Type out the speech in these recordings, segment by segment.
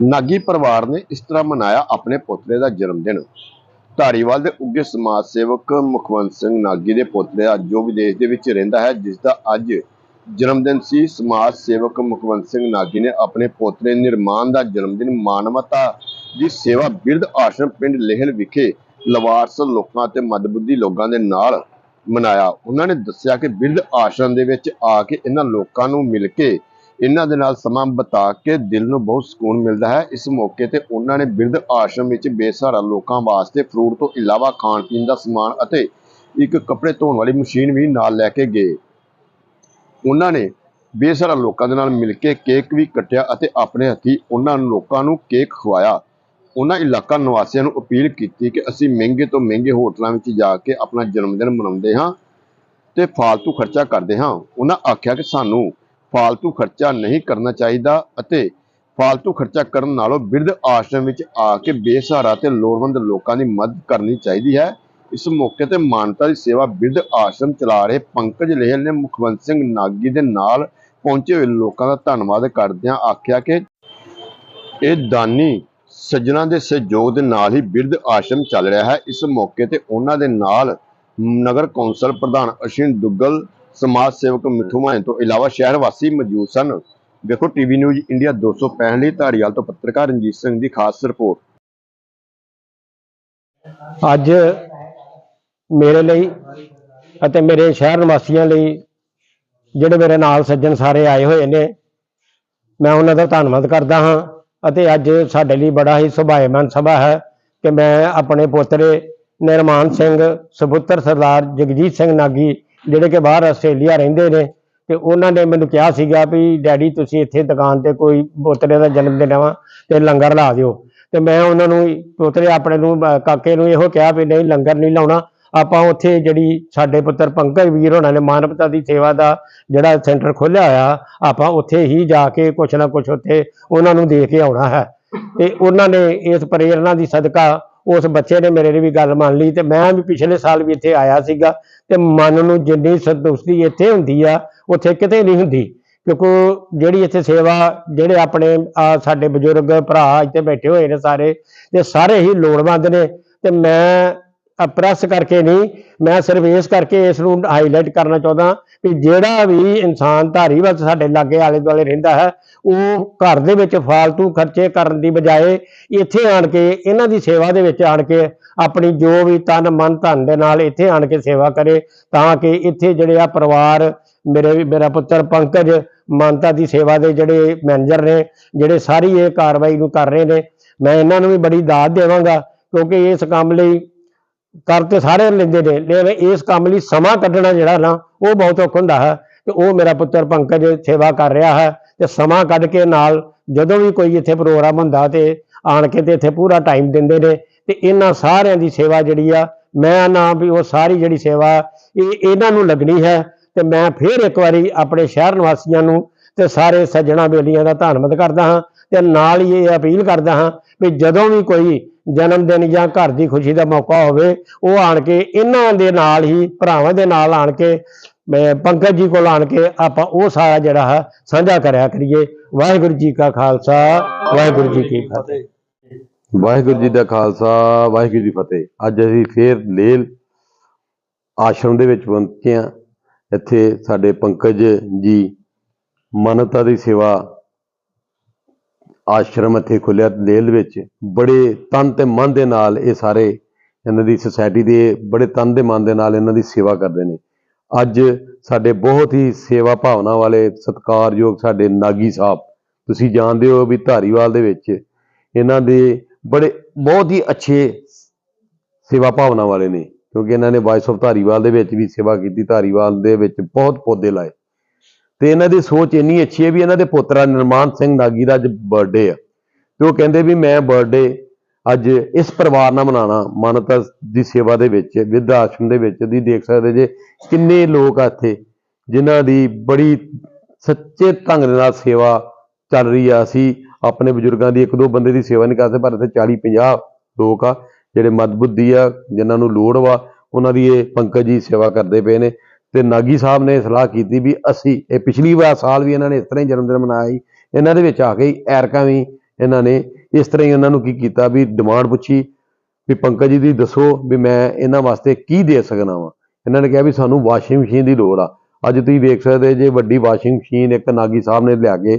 ਨਾਗੀ ਪਰਿਵਾਰ ਨੇ ਇਸ ਤਰ੍ਹਾਂ ਮਨਾਇਆ ਆਪਣੇ ਪੋਤਰੇ ਦਾ ਜਨਮ ਦਿਨ। ਧਾਰੀਵਾਲ ਦੇ ਉੱਗੇ ਸਮਾਜ ਸੇਵਕ ਮੁਖਵੰਤ ਸਿੰਘ ਨਾਗੀ ਦੇ ਪੋਤਰੇ ਅੱਜ ਜੋ ਵਿਦੇਸ਼ ਦੇ ਵਿੱਚ ਰਹਿੰਦਾ ਹੈ, ਜਿਸ ਦਾ ਅੱਜ ਜਨਮ ਦਿਨ ਸੀ। ਸਮਾਜ ਸੇਵਕ ਮੁਖਵੰਤ ਸਿੰਘ ਨਾਗੀ ਨੇ ਆਪਣੇ ਪੋਤਰੇ ਨਿਰਮਾਨ ਦਾ ਜਨਮ ਦਿਨ ਮਾਨਵਤਾ ਦੀ ਸੇਵਾ ਬਿਰਧ ਆਸ਼ਰਮ ਪਿੰਡ ਲੇਹਲ ਵਿਖੇ ਲਵਾਰਸ ਲੋਕਾਂ ਤੇ ਮਦਬੁੱਧੀ ਲੋਕਾਂ ਦੇ ਨਾਲ ਮਨਾਇਆ। ਉਹਨਾਂ ਨੇ ਦੱਸਿਆ ਕਿ ਬਿਰਧ ਆਸ਼ਰਮ ਦੇ ਵਿੱਚ ਆ ਕੇ ਇਹਨਾਂ ਲੋਕਾਂ ਨੂੰ ਮਿਲ ਕੇ ਇਹਨਾਂ ਦੇ ਨਾਲ ਸਮਾਂ ਬਿਤਾ ਕੇ ਦਿਲ ਨੂੰ ਬਹੁਤ ਸਕੂਨ ਮਿਲਦਾ ਹੈ। ਇਸ ਮੌਕੇ ਤੇ ਉਹਨਾਂ ਨੇ ਬਿਰਧ ਆਸ਼ਰਮ ਵਿੱਚ ਬੇਸਹਾਰਾ ਲੋਕਾਂ ਵਾਸਤੇ ਫਰੂਟ ਤੋਂ ਇਲਾਵਾ ਖਾਣ ਪੀਣ ਦਾ ਸਮਾਨ ਅਤੇ ਇੱਕ ਕੱਪੜੇ ਧੋਣ ਵਾਲੀ ਮਸ਼ੀਨ ਵੀ ਨਾਲ ਲੈ ਕੇ ਗਏ। ਉਹਨਾਂ ਨੇ ਬੇਸਹਾਰਾ ਲੋਕਾਂ ਦੇ ਨਾਲ ਮਿਲ ਕੇ ਕੇਕ ਵੀ ਕੱਟਿਆ ਅਤੇ ਆਪਣੇ ਹੱਥੀ ਉਹਨਾਂ ਲੋਕਾਂ ਨੂੰ ਕੇਕ ਖਵਾਇਆ। ਉਹਨਾਂ ਇਲਾਕਾ ਨਿਵਾਸੀਆਂ ਨੂੰ ਅਪੀਲ ਕੀਤੀ ਕਿ ਅਸੀਂ ਮਹਿੰਗੇ ਤੋਂ ਮਹਿੰਗੇ ਹੋਟਲਾਂ ਵਿੱਚ ਜਾ ਕੇ ਆਪਣਾ ਜਨਮ ਦਿਨ ਮਨਾਉਂਦੇ ਹਾਂ ਤੇ ਫਾਲਤੂ ਖਰਚਾ ਕਰਦੇ ਹਾਂ। ਉਹਨਾਂ ਆਖਿਆ ਕਿ ਸਾਨੂੰ ਫਾਲਤੂ ਖਰਚਾ ਨਹੀਂ ਕਰਨਾ ਚਾਹੀਦਾ ਅਤੇ ਫਾਲਤੂ ਖਰਚਾ ਕਰਨ ਨਾਲੋਂ ਬਿਰਧ ਆਸ਼ਰਮ ਵਿੱਚ ਆ ਕੇ ਬੇਸਹਾਰਾ ਤੇ ਲੋੜਵੰਦ ਲੋਕਾਂ ਦੀ ਮਦਦ ਕਰਨੀ ਚਾਹੀਦੀ ਹੈ। ਇਸ ਮੌਕੇ ਤੇ ਮਾਨਤਾ ਦੀ ਸੇਵਾ ਬਿਰਧ ਆਸ਼ਰਮ ਚਲਾ ਰਹੇ ਪੰਕਜ ਲਹਿਲ ਨੇ ਮੁਖਵੰਤ ਸਿੰਘ ਨਾਗੀ ਦੇ ਨਾਲ ਪਹੁੰਚੇ ਹੋਏ ਲੋਕਾਂ ਦਾ ਧੰਨਵਾਦ ਕਰਦਿਆਂ ਆਖਿਆ ਕਿ ਇਹ ਦਾਨੀ ਸੱਜਣਾ ਦੇ ਸਹਿਯੋਗ ਦੇ ਨਾਲ ਹੀ ਬਿਰਧ ਆਸ਼ਰਮ ਚੱਲ ਰਿਹਾ ਹੈ। ਇਸ ਮੌਕੇ ਤੇ ਉਹਨਾਂ ਦੇ ਨਾਲ ਨਗਰ ਕੌਂਸਲ ਪ੍ਰਧਾਨ ਅਸ਼ਿਨ ਦੁੱਗਲ ਸਮਾਜ ਸੇਵਕ ਮਿੱਠੂ ਮਾਨ ਤੋਂ ਇਲਾਵਾ ਸ਼ਹਿਰ ਵਾਸੀ ਮੌਜੂਦ ਸਨ। ਦੇਖੋ ਟੀਵੀ ਨਿਊਜ਼ ਇੰਡੀਆ 265 ਲਈ ਧਾਰੀਵਾਲ ਤੋਂ ਪੱਤਰਕਾਰ ਰਣਜੀਤ ਸਿੰਘ ਦੀ ਖਾਸ ਰਿਪੋਰਟ। ਅੱਜ ਮੇਰੇ ਲਈ ਅਤੇ ਮੇਰੇ ਸ਼ਹਿਰ ਨਿਵਾਸੀਆਂ ਲਈ ਜਿਹੜੇ ਮੇਰੇ ਨਾਲ ਸੱਜਣ ਸਾਰੇ ਆਏ ਹੋਏ ਨੇ, ਮੈਂ ਉਹਨਾਂ ਦਾ ਧੰਨਵਾਦ ਕਰਦਾ ਹਾਂ ਅਤੇ ਅੱਜ ਸਾਡੇ ਲਈ ਬੜਾ ਹੀ ਸੁਭਾਏਮਨ ਸਭਾ ਹੈ ਕਿ ਮੈਂ ਆਪਣੇ ਪੋਤਰੇ ਨਿਰਮਾਨ ਸਿੰਘ, ਸੁਪੁੱਤਰ ਸਰਦਾਰ ਜਗਜੀਤ ਸਿੰਘ ਨਾਗੀ ਜਿਹੜੇ ਕਿ ਬਾਹਰ ਆਸਟ੍ਰੇਲੀਆ ਰਹਿੰਦੇ ਨੇ, ਤੇ ਉਹਨਾਂ ਨੇ ਮੈਨੂੰ ਕਿਹਾ ਸੀਗਾ ਵੀ, ਡੈਡੀ, ਤੁਸੀਂ ਇੱਥੇ ਦੁਕਾਨ ਤੇ ਕੋਈ ਪੋਤਰੇ ਦਾ ਜਨਮ ਦਿਨ ਆਵਾ ਤੇ ਲੰਗਰ ਲਾ ਦਿਓ। ਤੇ ਮੈਂ ਉਹਨਾਂ ਨੂੰ ਪੋਤਰੇ ਆਪਣੇ ਨੂੰ ਕਾਕੇ ਨੂੰ ਇਹੋ ਕਿਹਾ ਵੀ, ਨਹੀਂ, ਲੰਗਰ ਨਹੀਂ ਲਾਉਣਾ। ਆਪਾਂ ਉੱਥੇ ਜਿਹੜੀ ਸਾਡੇ ਪੁੱਤਰ ਪੰਕਜ ਵੀਰ ਹੋਣਾ ਨੇ, ਮਾਨਵਤਾ ਦੀ ਸੇਵਾ ਦਾ ਜਿਹੜਾ ਸੈਂਟਰ ਖੋਲ੍ਹਿਆ ਹੋਇਆ, ਆਪਾਂ ਉੱਥੇ ਹੀ ਜਾ ਕੇ ਕੁਛ ਨਾ ਕੁਛ ਉੱਥੇ ਉਹਨਾਂ ਨੂੰ ਦੇ ਕੇ ਆਉਣਾ ਹੈ। ਤੇ ਉਹਨਾਂ ਨੇ ਇਸ ਪ੍ਰੇਰਣਾ ਦੀ ਸਦਕਾ ਉਸ ਬੱਚੇ ਨੇ ਮੇਰੇ ਨੇ ਵੀ ਗੱਲ ਮੰਨ ਲਈ ਤੇ ਮੈਂ ਵੀ ਪਿਛਲੇ ਸਾਲ ਵੀ ਇੱਥੇ ਆਇਆ ਸੀਗਾ ਤੇ ਮਨ ਨੂੰ ਜਿੰਨੀ ਸੰਤੁਸ਼ਟੀ ਇੱਥੇ ਹੁੰਦੀ ਆ, ਉੱਥੇ ਕਿਤੇ ਨਹੀਂ ਹੁੰਦੀ। ਕਿਉਂਕਿ ਜਿਹੜੀ ਇੱਥੇ ਸੇਵਾ, ਜਿਹੜੇ ਆਪਣੇ ਸਾਡੇ ਬਜ਼ੁਰਗ ਭਰਾ ਇੱਥੇ ਬੈਠੇ ਹੋਏ ਨੇ ਸਾਰੇ, ਤੇ ਸਾਰੇ ਹੀ ਲੋੜਵੰਦ ਨੇ। ਤੇ ਮੈਂ ਪ੍ਰੈਸ ਕਰਕੇ ਨਹੀਂ, ਮੈਂ ਸਿਰਫ ਇਸ ਕਰਕੇ ਇਸ ਨੂੰ ਹਾਈਲਾਈਟ ਕਰਨਾ ਚਾਹੁੰਦਾ ਵੀ ਜਿਹੜਾ ਵੀ ਇਨਸਾਨ ਧਾਰੀਵਾਲ ਸਾਡੇ ਲਾਗੇ ਆਲੇ ਦੁਆਲੇ ਰਹਿੰਦਾ ਹੈ, ਉਹ ਘਰ ਦੇ ਵਿੱਚ ਫਾਲਤੂ ਖਰਚੇ ਕਰਨ ਦੀ ਬਜਾਏ ਇੱਥੇ ਆਣ ਕੇ, ਇਹਨਾਂ ਦੀ ਸੇਵਾ ਦੇ ਵਿੱਚ ਆਣ ਕੇ ਆਪਣੀ ਜੋ ਵੀ ਤਨ ਮਨ ਧਨ ਦੇ ਨਾਲ ਇੱਥੇ ਆਣ ਕੇ ਸੇਵਾ ਕਰੇ, ਤਾਂ ਕਿ ਇੱਥੇ ਜਿਹੜੇ ਆ ਪਰਿਵਾਰ, ਮੇਰੇ ਮੇਰਾ ਪੁੱਤਰ ਪੰਕਜ, ਮਾਨਤਾ ਦੀ ਸੇਵਾ ਦੇ ਜਿਹੜੇ ਮੈਨੇਜਰ ਨੇ, ਜਿਹੜੇ ਸਾਰੀ ਇਹ ਕਾਰਵਾਈ ਨੂੰ ਕਰ ਰਹੇ ਨੇ, ਮੈਂ ਇਹਨਾਂ ਨੂੰ ਵੀ ਬੜੀ ਦਾਤ ਦੇਵਾਂਗਾ, ਕਿਉਂਕਿ ਇਸ ਕੰਮ ਲਈ ਕਰ ਤੇ ਸਾਰੇ ਲੈਂਦੇ ਨੇ। ਲੇਕਿਨ ਇਸ ਕੰਮ ਲਈ ਸਮਾਂ ਕੱਢਣਾ ਜਿਹੜਾ ਨਾ, ਉਹ ਬਹੁਤ ਔਖਾ ਹੁੰਦਾ ਹੈ ਤੇ ਉਹ ਮੇਰਾ ਪੁੱਤਰ ਪੰਕਜ ਸੇਵਾ ਕਰ ਰਿਹਾ ਹੈ ਤੇ ਸਮਾਂ ਕੱਢ ਕੇ ਨਾਲ ਜਦੋਂ ਵੀ ਕੋਈ ਇੱਥੇ ਪ੍ਰੋਗਰਾਮ ਹੁੰਦਾ ਤੇ ਆਣ ਕੇ ਤੇ ਇੱਥੇ ਪੂਰਾ ਟਾਈਮ ਦਿੰਦੇ ਨੇ ਤੇ ਇਹਨਾਂ ਸਾਰਿਆਂ ਦੀ ਸੇਵਾ ਜਿਹੜੀ ਆ, ਮੈਂ ਨਾ ਵੀ ਉਹ ਸਾਰੀ ਜਿਹੜੀ ਸੇਵਾ ਇਹ ਇਹਨਾਂ ਨੂੰ ਲੱਗਣੀ ਹੈ ਤੇ ਮੈਂ ਫਿਰ ਇੱਕ ਵਾਰੀ ਆਪਣੇ ਸ਼ਹਿਰ ਨਿਵਾਸੀਆਂ ਨੂੰ ਤੇ ਸਾਰੇ ਸੱਜਣਾ ਬੇਲੀਆਂ ਦਾ ਧੰਨਵਾਦ ਕਰਦਾ ਹਾਂ ਤੇ ਨਾਲ ਹੀ ਇਹ ਅਪੀਲ ਕਰਦਾ ਹਾਂ ਵੀ ਜਦੋਂ ਵੀ ਕੋਈ ਜਨਮ ਦਿਨ ਜਾਂ ਘਰ ਦੀ ਖੁਸ਼ੀ ਦਾ ਮੌਕਾ ਹੋਵੇ, ਉਹ ਆਣ ਕੇ ਇਹਨਾਂ ਦੇ ਨਾਲ ਹੀ, ਭਰਾਵਾਂ ਦੇ ਨਾਲ ਆਣ ਕੇ ਪੰਕਜ ਜੀ ਕੋਲ ਆਣ ਕੇ ਆਪਾਂ ਉਹ ਸਾਰਾ ਜਿਹੜਾ ਹੈ, ਸਾਂਝਾ ਕਰਿਆ ਕਰੀਏ। ਵਾਹਿਗੁਰੂ ਜੀ ਕਾ ਖਾਲਸਾ, ਵਾਹਿਗੁਰੂ ਜੀ ਕੀ ਫਤਿਹ। ਵਾਹਿਗੁਰੂ ਜੀ ਦਾ ਖਾਲਸਾ, ਵਾਹਿਗੁਰੂ ਜੀ ਫਤਿਹ। ਅੱਜ ਅਸੀਂ ਫੇਰ ਲੇਲ ਆਸ਼ਰਮ ਦੇ ਵਿੱਚ ਪਹੁੰਚੇ ਹਾਂ। ਇੱਥੇ ਸਾਡੇ ਪੰਕਜ ਜੀ ਮਾਨਵਤਾ ਦੀ ਸੇਵਾ ਆਸ਼ਰਮ ਇੱਥੇ ਖੁੱਲਿਆ ਲੇਲ ਵਿੱਚ। ਬੜੇ ਤਨ ਤੇ ਮਨ ਦੇ ਨਾਲ ਇਹ ਸਾਰੇ ਇਹਨਾਂ ਦੀ ਸੁਸਾਇਟੀ ਦੇ ਬੜੇ ਤਨ ਦੇ ਮਨ ਦੇ ਨਾਲ ਇਹਨਾਂ ਦੀ ਸੇਵਾ ਕਰਦੇ ਨੇ। ਅੱਜ ਸਾਡੇ ਬਹੁਤ ਹੀ ਸੇਵਾ ਭਾਵਨਾ ਵਾਲੇ ਸਤਿਕਾਰਯੋਗ ਸਾਡੇ ਨਾਗੀ ਸਾਹਿਬ, ਤੁਸੀਂ ਜਾਣਦੇ ਹੋ ਵੀ ਧਾਰੀਵਾਲ ਦੇ ਵਿੱਚ ਇਹਨਾਂ ਦੇ ਬੜੇ, ਬਹੁਤ ਹੀ ਅੱਛੇ ਸੇਵਾ ਭਾਵਨਾ ਵਾਲੇ ਨੇ। ਕਿਉਂਕਿ ਇਹਨਾਂ ਨੇ ਵਾਇਸ ਆਫ ਧਾਰੀਵਾਲ ਦੇ ਵਿੱਚ ਵੀ ਸੇਵਾ ਕੀਤੀ, ਧਾਰੀਵਾਲ ਦੇ ਵਿੱਚ ਬਹੁਤ ਪੌਦੇ ਲਾਏ। ਤੇ ਇਹਨਾਂ ਦੀ ਸੋਚ ਇੰਨੀ ਅੱਛੀ ਹੈ ਵੀ ਇਹਨਾਂ ਦੇ ਪੁੱਤਰਾ ਨਿਰਮਾਨ ਸਿੰਘ ਨਾਗੀ ਦਾ ਅੱਜ ਬਰਥਡੇ ਆ। ਤੇ ਉਹ ਕਹਿੰਦੇ ਵੀ ਮੈਂ ਬਰਥਡੇ ਅੱਜ ਇਸ ਪਰਿਵਾਰ ਨਾਲ ਮਨਾਣਾ, ਮਾਨਵਤਾ ਦੀ ਸੇਵਾ ਦੇ ਵਿੱਚ ਵਿਦ ਆਸ਼ਰਮ ਦੇ ਵਿੱਚ ਦੀ ਦੇਖ ਸਕਦੇ ਜੇ ਕਿੰਨੇ ਲੋਕ ਆ ਇੱਥੇ, ਜਿਨ੍ਹਾਂ ਦੀ ਬੜੀ ਸੱਚੇ ਢੰਗ ਦੇ ਨਾਲ ਸੇਵਾ ਚੱਲ ਰਹੀ ਆ। ਅਸੀਂ ਆਪਣੇ ਬਜ਼ੁਰਗਾਂ ਦੀ ਇੱਕ ਦੋ ਬੰਦੇ ਦੀ ਸੇਵਾ ਨਹੀਂ ਕਰਦੇ ਪਰ ਇੱਥੇ 40 50 ਲੋਕ ਆ, ਜਿਹੜੇ ਮਦਬੁੱਧੀ ਆ, ਜਿਨ੍ਹਾਂ ਨੂੰ ਲੋੜ ਵਾ, ਉਹਨਾਂ ਦੀ ਇਹ ਪੰਕਜ ਜੀ ਸੇਵਾ ਕਰਦੇ ਪਏ ਨੇ। ਤੇ ਨਾਗੀ ਸਾਹਿਬ ਨੇ ਸਲਾਹ ਕੀਤੀ ਵੀ ਅਸੀਂ, ਇਹ ਪਿਛਲੀ ਵਾਰ ਸਾਲ ਵੀ ਇਹਨਾਂ ਨੇ ਇਸ ਤਰ੍ਹਾਂ ਹੀ ਜਨਮ ਦਿਨ ਮਨਾਇਆ ਸੀ, ਇਹਨਾਂ ਦੇ ਵਿੱਚ ਆ ਕੇ ਐਰਕਾਂ ਵੀ ਇਹਨਾਂ ਨੇ ਇਸ ਤਰ੍ਹਾਂ ਹੀ ਇਹਨਾਂ ਨੂੰ ਕੀ ਕੀਤਾ ਵੀ ਡਿਮਾਂਡ ਪੁੱਛੀ ਵੀ ਪੰਕਜ ਜੀ ਦੀ ਦੱਸੋ ਵੀ ਮੈਂ ਇਹਨਾਂ ਵਾਸਤੇ ਕੀ ਦੇ ਸਕਦਾ ਵਾਂ। ਇਹਨਾਂ ਨੇ ਕਿਹਾ ਵੀ ਸਾਨੂੰ ਵਾਸ਼ਿੰਗ ਮਸ਼ੀਨ ਦੀ ਲੋੜ ਆ। ਅੱਜ ਤੁਸੀਂ ਵੇਖ ਸਕਦੇ ਜੇ ਵੱਡੀ ਵਾਸ਼ਿੰਗ ਮਸ਼ੀਨ ਇੱਕ ਨਾਗੀ ਸਾਹਿਬ ਨੇ ਲਿਆ ਕੇ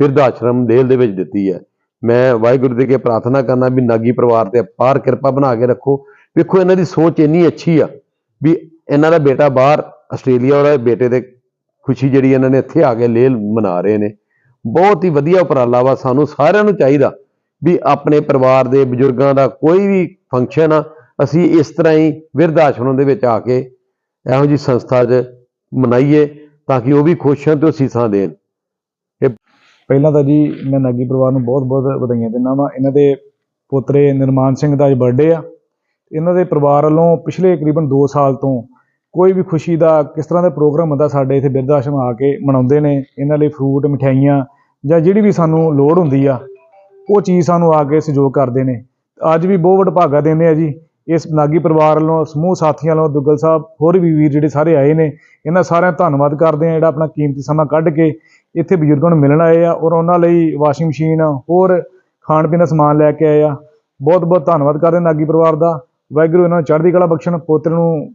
ਬਿਰਧ ਆਸ਼ਰਮ ਦੇਲ ਦੇ ਵਿੱਚ ਦਿੱਤੀ ਹੈ। ਮੈਂ ਵਾਹਿਗੁਰੂ ਦੇ ਕੇ ਪ੍ਰਾਰਥਨਾ ਕਰਨਾ ਵੀ ਨਾਗੀ ਪਰਿਵਾਰ ਤੇ ਅਪਾਰ ਕਿਰਪਾ ਬਣਾ ਕੇ ਰੱਖੋ। ਵੇਖੋ ਇਹਨਾਂ ਦੀ ਸੋਚ ਇੰਨੀ ਅੱਛੀ ਆ ਵੀ ਇਹਨਾਂ ਦਾ ਬੇਟਾ ਬਾਹਰ ਆਸਟ੍ਰੇਲੀਆ ਵਾਲੇ ਬੇਟੇ ਦੇ ਖੁਸ਼ੀ ਜਿਹੜੀ ਇਹਨਾਂ ਨੇ ਇੱਥੇ ਆ ਕੇ ਲੇਲ ਮਨਾ ਰਹੇ ਨੇ। ਬਹੁਤ ਹੀ ਵਧੀਆ ਉਪਰਾਲਾ ਵਾ ਸਾਨੂੰ ਸਾਰਿਆਂ ਨੂੰ ਚਾਹੀਦਾ ਵੀ ਆਪਣੇ ਪਰਿਵਾਰ ਦੇ ਬਜ਼ੁਰਗਾਂ ਦਾ ਕੋਈ ਵੀ ਫੰਕਸ਼ਨ ਆ, ਅਸੀਂ ਇਸ ਤਰ੍ਹਾਂ ਹੀ ਵਿਰਧ ਆਸ਼ਰਮ ਦੇ ਵਿੱਚ ਆ ਕੇ ਇਹੋ ਜੀ ਸੰਸਥਾ 'ਚ ਮਨਾਈਏ ਤਾਂ ਕਿ ਉਹ ਵੀ ਖੁਸ਼ ਹੋਣ ਤੇ ਉਹ ਸੀਸਾਂ ਦੇਣ। ਪਹਿਲਾਂ ਤਾਂ ਜੀ ਮੈਂ ਨਾਗੀ ਪਰਿਵਾਰ ਨੂੰ ਬਹੁਤ-ਬਹੁਤ ਵਧਾਈਆਂ ਦਿੰਦਾ ਵਾਂ। ਇਹਨਾਂ ਦੇ ਪੋਤਰੇ ਨਿਰਮਾਨ ਸਿੰਘ ਦਾ ਅੱਜ ਬਰਥਡੇ ਆ। ਇਹਨਾਂ ਦੇ ਪਰਿਵਾਰ ਵੱਲੋਂ ਪਿਛਲੇ ਤਕਰੀਬਨ 2 ਸਾਲ ਤੋਂ ਕੋਈ ਵੀ ਖੁਸ਼ੀ ਦਾ ਕਿਸ ਤਰ੍ਹਾਂ ਦਾ ਪ੍ਰੋਗਰਾਮ ਹੁੰਦਾ, ਸਾਡੇ ਇੱਥੇ ਬਿਰਧ ਆਸ਼ਰਮ ਆ ਕੇ ਮਨਾਉਂਦੇ ਨੇ, ਇਹਨਾਂ ਲਈ ਫਰੂਟ ਮਠਿਆਈਆਂ ਜਾਂ ਜਿਹੜੀ ਵੀ ਸਾਨੂੰ ਲੋੜ ਹੁੰਦੀ ਆ, ਉਹ ਚੀਜ਼ ਸਾਨੂੰ ਆ ਕੇ ਸਹਿਯੋਗ ਕਰਦੇ ਨੇ। ਅੱਜ ਵੀ ਬਹੁਤ ਵਡਭਾਗਾ ਦਿੰਦੇ ਆ ਜੀ। ਇਸ ਨਾਗੀ ਪਰਿਵਾਰ ਵੱਲੋਂ, ਸਮੂਹ ਸਾਥੀਆਂ ਵੱਲੋਂ, ਦੁੱਗਲ ਸਾਹਿਬ, ਹੋਰ ਵੀ ਵੀਰ ਜਿਹੜੇ ਸਾਰੇ ਆਏ ਨੇ, ਇਹਨਾਂ ਸਾਰਿਆਂ ਦਾ ਧੰਨਵਾਦ ਕਰਦੇ ਆ ਜਿਹੜਾ ਆਪਣਾ ਕੀਮਤੀ ਸਮਾਂ ਕੱਢ ਕੇ ਇੱਥੇ ਬਜ਼ੁਰਗਾਂ ਨੂੰ ਮਿਲਣ ਆਏ ਆ ਔਰ ਉਹਨਾਂ ਲਈ ਵਾਸ਼ਿੰਗ ਮਸ਼ੀਨ, ਹੋਰ ਖਾਣ ਪੀਣ ਦਾ ਸਮਾਨ ਲੈ ਕੇ ਆਏ ਆ। ਬਹੁਤ ਬਹੁਤ ਧੰਨਵਾਦ ਕਰਦੇ ਨਾਗੀ ਪਰਿਵਾਰ ਦਾ। ਵਾਹਿਗੁਰੂ ਇਹਨਾਂ ਨੂੰ ਚੜ੍ਹਦੀ ਕਲਾ ਬਖਸ਼ਣ, ਪੋਤਰ ਨੂੰ